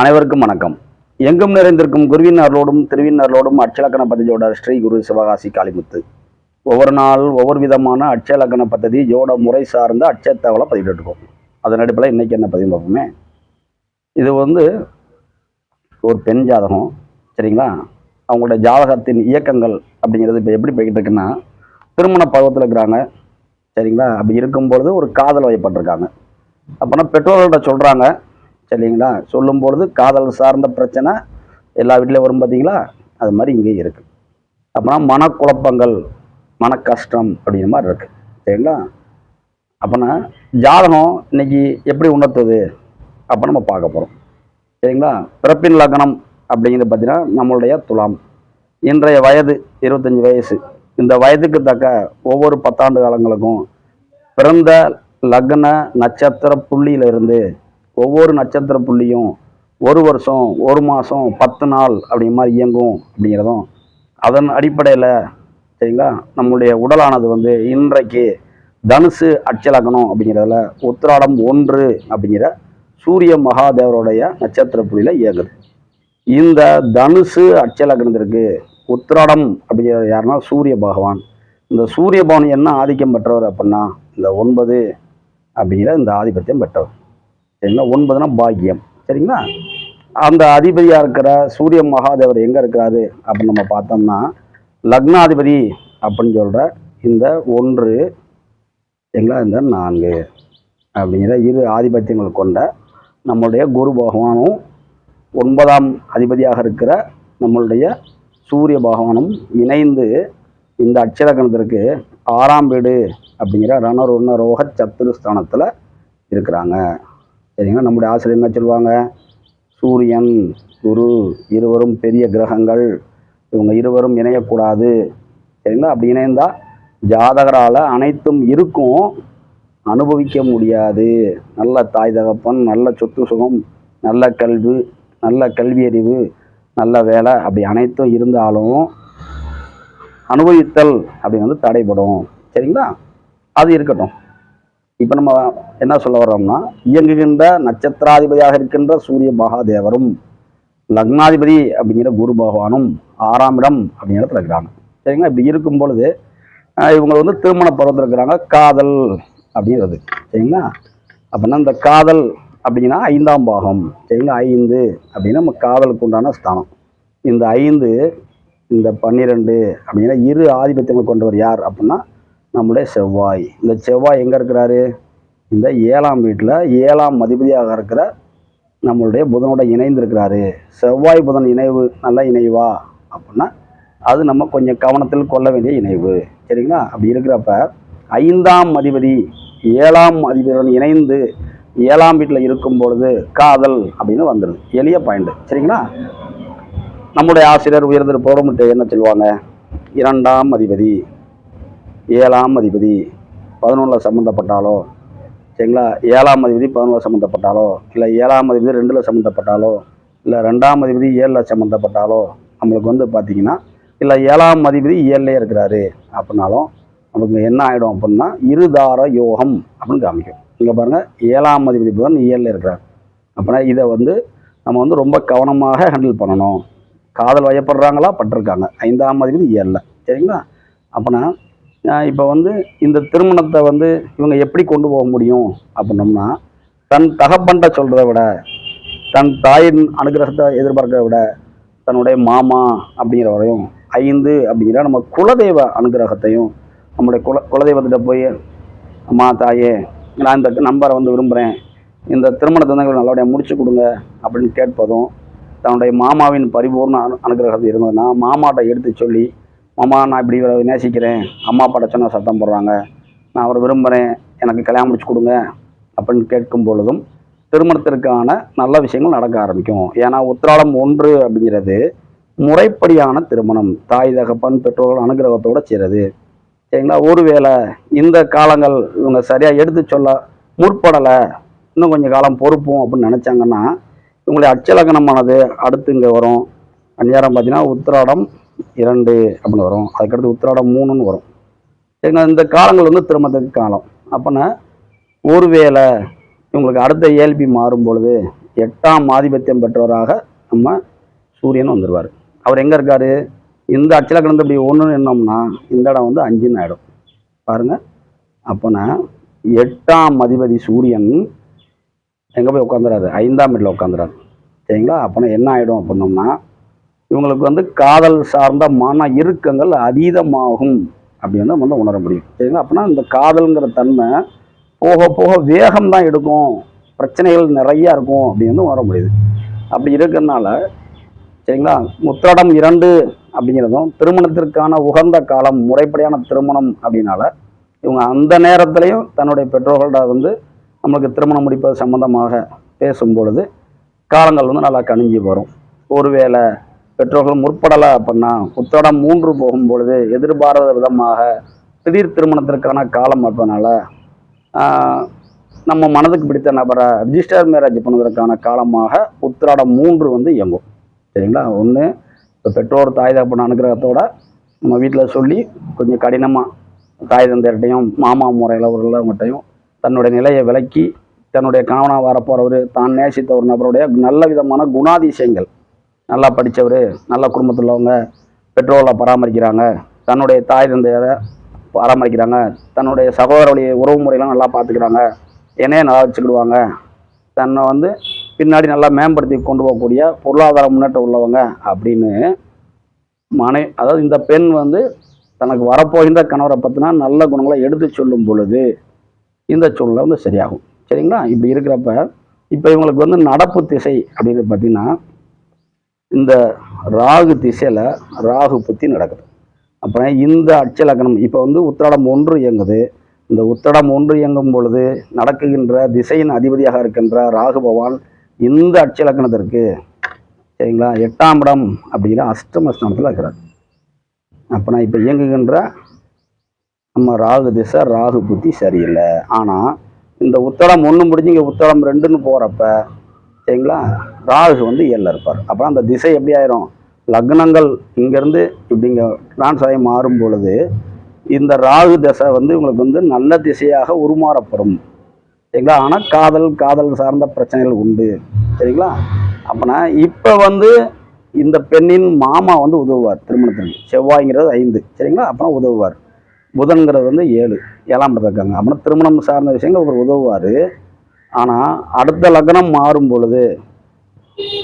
அனைவருக்கும் வணக்கம். எங்கும் நிறைந்திருக்கும் குருவின் அருளோடும் திருவின் அருளோடும் அட்சலக்கண பദ്ധதியோட ஸ்ரீ குரு சிவகாசி காளிமுத்து. ஒவ்வொரு நாள் ஒவ்வொரு விதமான அட்சலக்கண பദ്ധதி ஜோட முறை சார்ந்த அட்சத்தகவலை பதிவிட்டுருக்கோம். அதன் அடிப்படையில் இன்றைக்கி என்ன பதிவு பார்ப்போமே. இது வந்து ஒரு பெண் ஜாதகம் சரிங்களா? அவங்களோட ஜாதகத்தின் இயக்கங்கள் அப்படிங்கிறது இப்போ எப்படி போய்கிட்டு இருக்குன்னா திருமண பருவத்தில் இருக்கிறாங்க சரிங்களா? அப்படி இருக்கும் பொழுது ஒரு காதல் வயப்பட்டிருக்காங்க. அப்போனா பெற்றோர்கள்ட்ட சொல்கிறாங்க சரிங்களா? சொல்லும்பொழுது காதல் சார்ந்த பிரச்சனை எல்லா வீட்லேயும் வரும் பார்த்தீங்களா அது மாதிரி இங்கேயும் இருக்குது அப்போனா மனக்குழப்பங்கள் மன கஷ்டம் அப்படிங்கிற மாதிரி இருக்குது சரிங்களா? அப்போனா ஜாதகம் இன்னைக்கு எப்படி உணர்த்துது? அப்போ நம்ம பார்க்க போகிறோம் சரிங்களா? பிறப்பின் லக்னம் அப்படிங்கிறது பார்த்தீங்கன்னா நம்மளுடைய துலாம். இன்றைய வயது இருபத்தஞ்சி வயசு. இந்த வயதுக்கு தக்க ஒவ்வொரு பத்தாண்டு காலங்களுக்கும் பிறந்த லக்ன நட்சத்திர புள்ளியிலிருந்து ஒவ்வொரு நட்சத்திர புள்ளியும் ஒரு வருஷம் ஒரு மாதம் பத்து நாள் அப்படிங்கிற மாதிரி இயங்கும் அப்படிங்கிறதும் அதன் அடிப்படையில் சரிங்களா? நம்மளுடைய உடலானது வந்து இன்றைக்கு தனுசு அச்சலக்கணம் அப்படிங்கிறதுல உத்திராடம் ஒன்று அப்படிங்கிற சூரிய மகாதேவருடைய நட்சத்திர புள்ளியில் இயங்குது. இந்த தனுசு அச்சலக்கணத்திற்கு உத்திராடம் அப்படிங்கிற யாருன்னா சூரிய பகவான். இந்த சூரிய பகவான் என்ன ஆதிக்கம் பெற்றவர் அப்படின்னா இந்த ஒன்பது அப்படிங்கிற இந்த ஆதிபத்தியம் பெற்றவர். சரிங்களா ஒன்பதுனா பாக்கியம். சரிங்களா? அந்த அதிபதியாக இருக்கிற சூரிய மகாதேவர் எங்கே இருக்கிறாரு அப்படின்னு நம்ம பார்த்தோம்னா லக்னாதிபதி அப்படின்னு சொல்கிற இந்த ஒன்று எங்களா இந்த நான்கு அப்படிங்கிற இரு ஆதிபத்தியங்கள் கொண்ட நம்மளுடைய குரு பகவானும் ஒன்பதாம் அதிபதியாக இருக்கிற நம்மளுடைய சூரிய பகவானும் இணைந்து இந்த அட்சரகணத்திற்கு ஆறாம் வீடு அப்படிங்கிற ரணருண ரோக சத்துருஸ்தானத்தில் இருக்கிறாங்க. சரிங்களா? நம்முடைய ஆசிரியர் என்ன சொல்லுவாங்க? சூரியன் குரு இருவரும் பெரிய கிரகங்கள். இவங்க இருவரும் இணையக்கூடாது. சரிங்களா? அப்படி இணைந்தால் ஜாதகரால் அனைத்தும் இருக்கும். அனுபவிக்க முடியாது. நல்ல தாய் தகப்பன் நல்ல சொத்து சுகம் நல்ல கல்வி நல்ல கல்வி அறிவு நல்ல வேலை அப்படி அனைத்தும் இருந்தாலும் அனுபவித்தல் அப்படி வந்து தடைபடும். சரிங்களா? அது இருக்கட்டும். இப்போ நம்ம என்ன சொல்ல வர்றோம்னா இயங்குகின்ற நட்சத்திராதிபதியாக இருக்கின்ற சூரிய மகாதேவரும் லக்னாதிபதி அப்படிங்கிற குரு பகவானும் ஆறாம் இடம் அப்படிங்கிற இடத்துல இருக்கிறாங்க. சரிங்களா? இப்படி இருக்கும் பொழுது இவங்க வந்து திருமண பருவத்தில் இருக்கிறாங்க. காதல் அப்படிங்கிறது. சரிங்களா? அப்படின்னா இந்த காதல் அப்படின்னா ஐந்தாம் பாகம். சரிங்களா? ஐந்து அப்படின்னா நம்ம காதலுக்கு உண்டான ஸ்தானம். இந்த ஐந்து இந்த பன்னிரெண்டு அப்படின்னா இரு ஆதிபத்தியங்கள் கொண்டவர் யார் அப்படின்னா நம்முடைய செவ்வாய். இந்த செவ்வாய் எங்கே இருக்கிறாரு? இந்த ஏழாம் வீட்டில் ஏழாம் அதிபதியாக இருக்கிற நம்மளுடைய புதனோட இணைந்திருக்கிறாரு. செவ்வாய் புதன் இணைவு நல்ல இணைவா? அப்படின்னா அது நம்ம கொஞ்சம் கவனத்தில் கொள்ள வேண்டிய இணைவு. சரிங்களா? அப்படி இருக்கிறப்ப ஐந்தாம் அதிபதி ஏழாம் அதிபதியுடன் இணைந்து ஏழாம் வீட்டில் இருக்கும் பொழுது காதல் அப்படின்னு வந்துடுது எளிய பாயிண்ட். சரிங்களா? நம்முடைய ஆசிரியர் உயர்ந்திரு பௌரமிட்டு என்ன சொல்லுவாங்க? இரண்டாம் அதிபதி. ஏழாம் அதிபதி பதினொன்றில் சம்மந்தப்பட்டாலோ சரிங்களா? ஏழாம் அதிபதி பதினொன்றில் சம்மந்தப்பட்டாலோ இல்லை ஏழாம் அதிபதி ரெண்டில் சம்மந்தப்பட்டாலோ இல்லை ரெண்டாம் அதிபதி ஏழில் சம்மந்தப்பட்டாலோ நம்மளுக்கு வந்து பார்த்தீங்கன்னா இல்லை ஏழாம் அதிபதி ஏழுலேயே இருக்கிறாரு அப்படின்னாலும் நமக்கு என்ன ஆகிடும் அப்படின்னா இருதார யோகம் அப்படின்னு காமிக்கும். இங்கே பாருங்கள் ஏழாம் அதிபதி புதன் ஏழில் இருக்கிறார். அப்படின்னா இதை வந்து நம்ம வந்து ரொம்ப கவனமாக ஹேண்டில் பண்ணணும். காதல் வயப்படுறாங்களா? பட்டிருக்காங்க. ஐந்தாம் அதிபதி ஏழில். சரிங்களா? அப்படின்னா இப்போ வந்து இந்த திருமணத்தை வந்து இவங்க எப்படி கொண்டு போக முடியும் அப்படின்னோம்னா தன் தகப்பன்ட்ட சொல்கிறத விட தன் தாயின் அனுகிரகத்தை எதிர்பார்க்கிறத விட தன்னுடைய மாமா அப்படிங்கிறவரையும் ஐந்து அப்படிங்கிற நம்ம குலதெய்வ அனுகிரகத்தையும் நம்முடைய குல குலதெய்வத்திட்ட போய் அம்மா தாயே நான் இந்த நம்பரை வந்து விரும்புகிறேன் இந்த திருமணத்தை வந்து நல்லபடியாக முடிச்சு கொடுங்க அப்படின்னு கேட்பதும் தன்னுடைய மாமாவின் பரிபூர்ண அனு அனுகிரகத்தை இருந்ததுன்னா மாமாட்ட எடுத்து சொல்லி மாமா நான் இப்படி இவரை நேசிக்கிறேன். அம்மா அப்பாட்ட சத்தம் போடுறாங்க. நான் அவரை விரும்புகிறேன் எனக்கு கல்யாணம் முடிச்சு கொடுங்க. அப்படின்னு கேட்கும் பொழுதும் திருமணத்திற்கான நல்ல விஷயங்கள் நடக்க ஆரம்பிக்கும். ஏன்னா உத்திராடம் ஒன்று அப்படிங்கிறது முறைப்படியான திருமணம். தாய் தகப்பன் பெற்றோர்கள் அனுகிரகத்தோடு செய்கிறது சரிங்களா? ஒருவேளை இந்த காலங்கள் இவங்க சரியாக எடுத்து சொல்ல முற்படலை. இன்னும் கொஞ்சம் காலம் பொறுப்போம் அப்படின்னு நினச்சாங்கன்னா இவங்களுடைய அச்சலக்கணமானது அடுத்து இங்கே வரும். அந்நேரம் பார்த்தீங்கன்னா உத்திராடம் இரண்டு அப்படின்னு வரும். அதுக்கடுத்து உத்திராடம் மூணுன்னு வரும். சரிங்களா? இந்த காலங்கள் வந்து திருமணத்துக்கு காலம். அப்போனா ஒருவேளை இவங்களுக்கு அடுத்த ஏல்பி மாறும் பொழுது எட்டாம் ஆதிபத்தியம் பெற்றவராக நம்ம சூரியன் வந்துடுவார் அவர் எங்கே இருக்காரு? இந்த அச்சலக்கணத்தை இப்படி ஒன்றுன்னு என்னோம்னா இந்த இடம் வந்து அஞ்சுன்னு ஆகிடும் பாருங்க. அப்போனா எட்டாம் அதிபதி சூரியன் எங்கே போய் உட்காந்துறாரு ஐந்தாம் வீட்டில் உட்காந்துறாரு சரிங்களா? அப்போனா என்ன ஆகிடும் அப்படின்னோம்னா இவங்களுக்கு வந்து காதல் சார்ந்த மன இறுக்கங்கள் அதீதமாகும் அப்படின்னு வந்து வந்து உணர முடியும். சரிங்களா? அப்படின்னா இந்த காதல்ங்கிற தன்மை போக போக வேகம் தான் எடுக்கும். பிரச்சனைகள் நிறையா இருக்கும் அப்படின்னு வந்து உணர முடியுது. அப்படி இருக்கிறதுனால சரிங்களா? முத்திராடம் இரண்டு அப்படிங்கிறதும் திருமணத்திற்கான உகந்த காலம் முறைப்படியான திருமணம் அப்படின்னால இவங்க அந்த நேரத்திலையும் தன்னுடைய பெற்றோர்கள்ட வந்து நம்மளுக்கு திருமணம் முடிப்பது சம்பந்தமாக பேசும் பொழுது காலங்கள் வந்து நல்லா கணிஞ்சு வரும். ஒருவேளை பெற்றோர்கள் முற்படலை அப்படின்னா உத்தரம் மூன்று போகும் பொழுது எதிர்பாராத விதமாக திடீர் திருமணத்திற்கான காலம் இருப்பதனால நம்ம மனதுக்கு பிடித்த நபரை ரிஜிஸ்டர் மேரேஜ் பண்ணுவதற்கான காலமாக உத்திராடம் மூன்று வந்து இயங்கும். சரிங்களா? ஒன்று இப்போ பெற்றோர் தாய் தகப்பன் அனுகிரகத்தோட நம்ம வீட்டில் சொல்லி கொஞ்சம் கடினமாக தாய் தந்தையிட்டையும் மாமா முறையில் உள்ளவங்ககிட்டையும் தன்னுடைய நிலையை விளக்கி தன்னுடைய கணவனாக வரப்போகிறவர் தான் நேசித்த ஒரு நபருடைய நல்ல விதமான குணாதிசயங்கள் நல்லா படித்தவர் நல்ல குடும்பத்தில் உள்ளவங்க பெற்றோரை பராமரிக்கிறாங்க. தன்னுடைய தாய் தந்தையரை பராமரிக்கிறாங்க. தன்னுடைய சகோதரனுடைய உறவு முறையெல்லாம் நல்லா பார்த்துக்கிறாங்க என்னையே நல்லா வச்சுக்கிடுவாங்க. தன்னை வந்து பின்னாடி நல்லா மேம்படுத்தி கொண்டு போகக்கூடிய பொருளாதார முன்னேற்றம் உள்ளவங்க அப்படின்னு மனை அதாவது இந்த பெண் வந்து தனக்கு வரப்போகின்ற கணவரை பற்றினா நல்ல குணங்களை எடுத்து சொல்லும் பொழுது இந்த சூழ்நிலை வந்து சரியாகும். சரிங்களா? இப்படி இருக்கிறப்ப இப்போ இவங்களுக்கு வந்து நடப்பு திசை அப்படின்னு பார்த்தீங்கன்னா இந்த ராகு திசையில் ராகு புத்தி நடக்குது. அப்புறம் இந்த அட்சலக்கணம் இப்போ வந்து உத்திராடம் ஒன்று இயங்குது. இந்த உத்திராடம் ஒன்று இயங்கும் பொழுது நடக்குகின்ற திசையின் அதிபதியாக இருக்கின்ற ராகு பகவான் இந்த அச்சலக்கணத்திற்கு சரிங்களா எட்டாம் இடம் அப்படிங்கிற அஷ்டமஸ்தானத்தில் இருக்கிறார். அப்போனா இப்போ இயங்குகின்ற நம்ம ராகு திசை ராகு புத்தி சரியில்லை. ஆனால் இந்த உத்தடம் ஒன்று முடிஞ்சு இங்கே உத்தடம் ரெண்டுன்னு போகிறப்ப சரிங்களா? ராகு வந்து ஏழில் இருப்பார். அப்புறம் அந்த திசை எப்படி ஆயிரும்? லக்னங்கள் இங்கேருந்து இப்படிங்க ட்ரான்ஸ் ஆகி மாறும் பொழுது இந்த ராகு திசை வந்து உங்களுக்கு வந்து நல்ல திசையாக உருமாறப்படும். சரிங்களா? ஆனால் காதல் காதல் சார்ந்த பிரச்சனைகள் உண்டு. சரிங்களா? அப்போனா இப்போ வந்து இந்த பெண்ணின் மாமா வந்து உதவுவார் திருமணத்திற்கு. செவ்வாய்ங்கிறது ஐந்து. சரிங்களா? அப்புறம் உதவுவார். புதன்கிறது வந்து ஏழு. ஏழாம் இருக்காங்க. அப்படின்னா திருமணம் சார்ந்த விஷயங்கள் அவர் உதவுவார். ஆனால் அடுத்த லக்னம் மாறும் பொழுது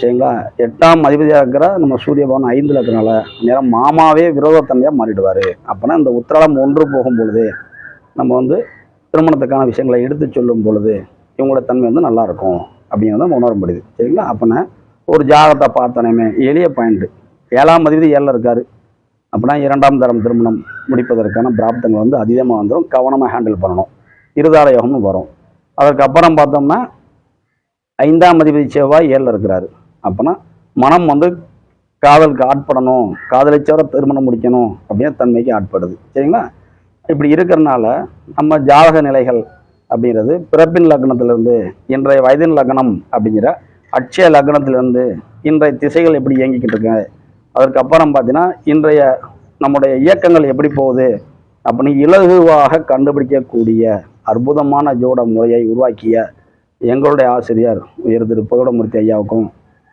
சரிங்களா? எட்டாம் அதிபதியாக இருக்கிற நம்ம சூரிய பவன் ஐந்து லக்னால நேரம் மாமாவே விரோதத்தன்மையாக மாறிடுவார். அப்போனா இந்த உத்திராடம் ஒன்று போகும் பொழுது நம்ம வந்து திருமணத்துக்கான விஷயங்களை எடுத்து சொல்லும் பொழுது இவங்களோட தன்மை வந்து நல்லா இருக்கும் அப்படிங்கிறத நம்ம உணர முடியுது சரிங்களா? அப்போனா ஒரு ஜாதகத்தை பார்த்தனையுமே எளிய பாயிண்ட்டு ஏழாம் அதிபதி ஏழில் இருக்கார். அப்படின்னா இரண்டாம் தரம் திருமணம் முடிப்பதற்கான பிராப்தங்கள் வந்து அதிகமாக வந்துடும் கவனமாக ஹேண்டில் பண்ணணும். இருதார யோகம்னு வரும். அதற்கப்புறம் பார்த்தோம்னா ஐந்தாம் அதிபதி செவ்வாய் ஏழில் இருக்கிறாரு. அப்போனா மனம் வந்து காதலுக்கு ஆட்படணும் காதலிச்சவரை திருமணம் முடிக்கணும் அப்படின்னு தன்மைக்கு ஆட்படுது. சரிங்களா? இப்படி இருக்கிறனால நம்ம ஜாதக நிலைகள் அப்படிங்கிறது பிறப்பின் லக்னத்திலிருந்து இன்றைய வயதின் லக்னம் அப்படிங்கிற அட்சய லக்னத்திலிருந்து இன்றைய திசைகள் எப்படி இயங்கிக்கிட்டு இருக்கு? அதற்கப்புறம் பார்த்தீங்கன்னா இன்றைய நம்முடைய இயக்கங்கள் எப்படி போகுது? அப்படின்னு இலகுவாக கண்டுபிடிக்கக்கூடிய அற்புதமான ஜோட முறையை உருவாக்கிய எங்களுடைய ஆசிரியர் உயர் திரு புகடமூர்த்தி ஐயாவுக்கும்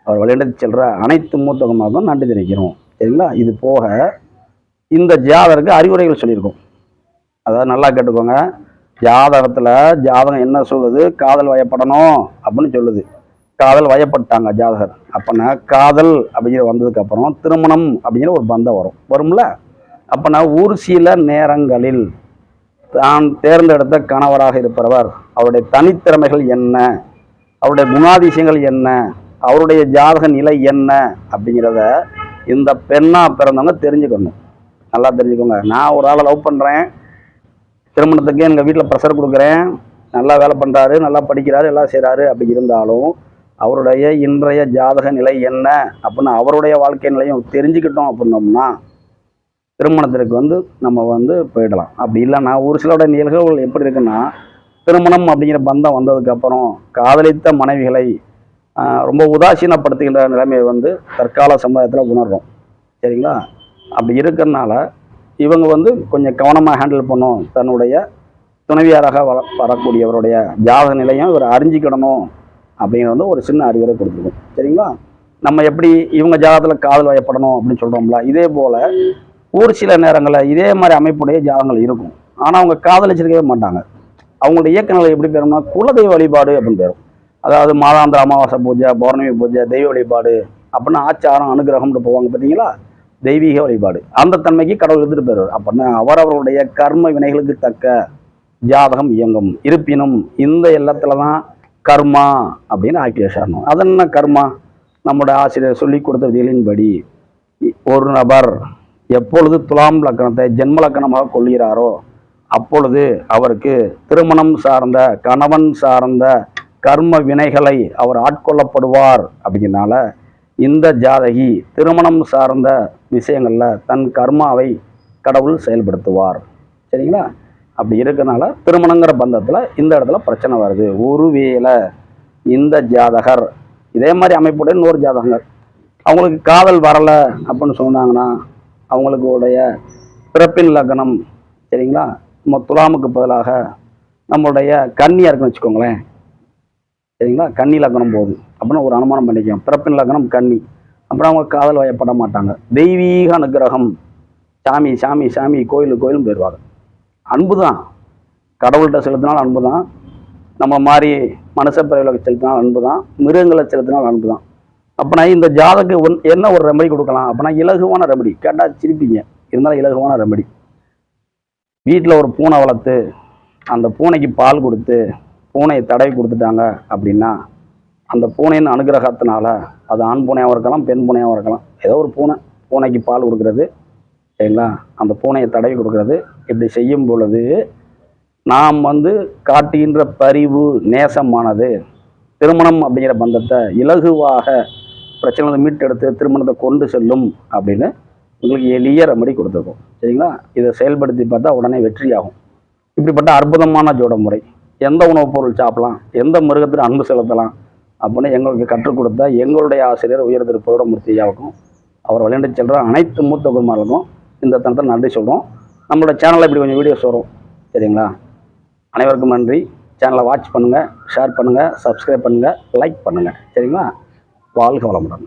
அவர் வழிநடத்தி செல்கிற அனைத்து மூத்தகமாகவும் நன்றி தெரிவிக்கிறோம். சரிங்களா? இது போக இந்த ஜாதகருக்கு அறிவுரைகள் சொல்லியிருக்கோம். அதாவது நல்லா கேட்டுக்கோங்க. ஜாதகத்தில் ஜாதகம் என்ன சொல்லுது? காதல் வயப்படணும் அப்படின்னு சொல்லுது. காதல் வயப்பட்டாங்க ஜாதகர். அப்போனா காதல் அப்படிங்கிற வந்ததுக்கப்புறம் திருமணம் அப்படிங்கிற ஒரு பந்தம் வரும். வரும்ல? அப்போனா ஊர் சில நேரங்களில் தான் தேர்ந்தெடுத்த கணவராக இருப்பவர். அவருடைய தனித்திறமைகள் என்ன? அவருடைய குணாதிசயங்கள் என்ன? அவருடைய ஜாதக நிலை என்ன? அப்படிங்கிறத இந்த பெண்ணாக பிறந்தவங்க தெரிஞ்சுக்கணும். நல்லா தெரிஞ்சுக்கோங்க. நான் ஒரு ஆளை லவ் பண்ணுறேன் திருமணத்துக்கு எங்கள் வீட்டில் ப்ரெஷர் கொடுக்குறேன். நல்லா வேலை பண்ணுறாரு நல்லா படிக்கிறாரு எல்லாம் செய்கிறாரு அப்படி இருந்தாலும் அவருடைய இன்றைய ஜாதக நிலை என்ன? அப்படின்னு அவருடைய வாழ்க்கை நிலையும் தெரிஞ்சுக்கிட்டோம் அப்படின்னோம்னா திருமணத்திற்கு வந்து நம்ம வந்து போயிடலாம். அப்படி இல்லைன்னா ஒரு சிலருடைய நிகழ்வுகள் எப்படி இருக்குன்னா திருமணம் அப்படிங்கிற பந்தம் வந்ததுக்கப்புறம் காதலித்த மனைவிகளை ரொம்ப உதாசீனப்படுத்துகின்ற நிலைமையை வந்து தற்கால சமுதாயத்தில் உணர்றோம். சரிங்களா? அப்படி இருக்கிறனால இவங்க வந்து கொஞ்சம் கவனமாக ஹேண்டில் பண்ணும் தன்னுடைய துணைவியாராக வர வரக்கூடியவருடைய ஜாதக நிலையும் இவர் அறிஞ்சிக்கிடணும் அப்படிங்கிறது வந்து ஒரு சின்ன அறிவுரை கொடுத்துருக்கோம். சரிங்களா? நம்ம எப்படி இவங்க ஜாதகத்தில் காதல் வயப்படணும் அப்படின்னு சொல்கிறோம்ல இதே போல் ஒரு சில நேரங்களில் இதே மாதிரி அமைப்புடைய ஜாதகங்கள் இருக்கும். ஆனால் அவங்க காதலிச்சிருக்கவே மாட்டாங்க. அவங்களோட இயக்க நிலை எப்படி பெறும்னா குலதெய்வ வழிபாடு அப்படின்னு பெறும் அதாவது மாதாந்திர அமாவாசை பூஜை பௌர்ணமி பூஜை தெய்வ வழிபாடு அப்படின்னா ஆச்சாரம் அனுகிரகம்னு போவாங்க பார்த்தீங்களா தெய்வீக வழிபாடு. அந்த தன்மைக்கு கடவுள் எடுத்துட்டு போயிடுவார். அப்படின்னா அவரவருடைய கர்ம வினைகளுக்கு தக்க ஜாதகம் இயங்கும். இருப்பினும் இந்த எல்லத்துல தான் கர்மா அப்படின்னு ஆக்கிய வச்சாரணும் அது என்ன கர்மா? நம்முடைய ஆசிரியர் சொல்லி கொடுத்த விதிகளின்படி ஒரு நபர் எப்பொழுது துலாம் லக்கணத்தை ஜென்ம லக்கணமாக கொள்கிறாரோ அப்பொழுது அவருக்கு திருமணம் சார்ந்த கணவன் சார்ந்த கர்ம வினைகளை அவர் ஆட்கொள்ளப்படுவார். அப்படிங்கிறனால இந்த ஜாதகி திருமணம் சார்ந்த விஷயங்களில் தன் கர்மாவை கடவுள் செயல்படுத்துவார். சரிங்களா? அப்படி இருக்கனால திருமணங்கிற பந்தத்தில் இந்த இடத்துல பிரச்சனை வருது. ஒருவேளை இந்த ஜாதகர் இதே மாதிரி அமைப்புடைய இன்னொரு ஜாதகங்கள் அவங்களுக்கு காதல் வரலை அப்படின்னு சொன்னாங்கன்னா அவங்களுக்கு உடைய பிறப்பின் லக்னம் சரிங்களா? நம்ம துலாமுக்கு பதிலாக நம்மளுடைய கன்னியாக இருக்குன்னு வச்சுக்கோங்களேன். சரிங்களா? கன்னி லக்னம் போகுது. அப்படின்னு ஒரு அனுமானம் பண்ணிக்கலாம். பிறப்பின் லக்னம் கன்னி. அப்புறம் அவங்க காதல் வயப்பட மாட்டாங்க. தெய்வீக அனுகிரகம். சாமி சாமி சாமி கோயில் கோயிலும் போயிடுவாங்க அன்பு தான் கடவுள்கிட்ட செலுத்தினால் அன்பு தான் நம்ம மாதிரி மனுஷ பிறவில செலுத்தினால் அன்பு தான் மிருகங்களை செலுத்தினால் அன்பு தான் அப்போனா இந்த ஜாதக்கு ஒன் என்ன ஒரு ரெமடி கொடுக்கலாம்? அப்போனா இலகுவான ரெமடி கேட்டால் சிரிப்பீங்க. இருந்தாலும் இலகுவான ரெமடி வீட்டில் ஒரு பூனை வளர்த்து அந்த பூனைக்கு பால் கொடுத்து பூனையை தடவி கொடுத்துட்டாங்க அப்படின்னா அந்த பூனையின் அனுகிரகத்தினால அது ஆண் பூனையாகவும் இருக்கலாம் பெண் பூனையாகவும் இருக்கலாம். ஏதோ ஒரு பூனை பூனைக்கு பால் கொடுக்கறது சரிங்களா? அந்த பூனையை தடவி கொடுக்கறது. இப்படி செய்யும் பொழுது நாம் வந்து காட்டுகின்ற பரிவு நேசமானது திருமணம் அப்படிங்கிற பந்தத்தை இலகுவாக பிரச்சனை மீட்டெடுத்து திருமணத்தை கொண்டு செல்லும் அப்படின்னு உங்களுக்கு எளிய ரெமடி கொடுத்துருக்கோம். சரிங்களா? இதை செயல்படுத்தி பார்த்தா உடனே வெற்றியாகும். இப்படிப்பட்ட அற்புதமான ஜோட முறை எந்த உணவுப் பொருள் சாப்பிடலாம்? எந்த மிருகத்தில் அன்பு செலுத்தலாம்? அப்படின்னு எங்களுக்கு கற்றுக் கொடுத்த எங்களுடைய ஆசிரியர் உயர் திரு மூர்த்தியாவுக்கும் அவர் விளையாண்டு செல்ற அனைத்து மூத்த குருமார்களுக்கும் இந்த தனத்தில் நன்றி சொல்கிறோம் நம்மளோட சேனலில் இப்படி கொஞ்சம் வீடியோஸ் வரும். சரிங்களா? அனைவருக்கும் நன்றி. சேனலை வாட்ச் பண்ணுங்கள் ஷேர் பண்ணுங்கள் சப்ஸ்கிரைப் பண்ணுங்கள் லைக் பண்ணுங்கள் சரிங்களா? வாழ்க வளமுடன்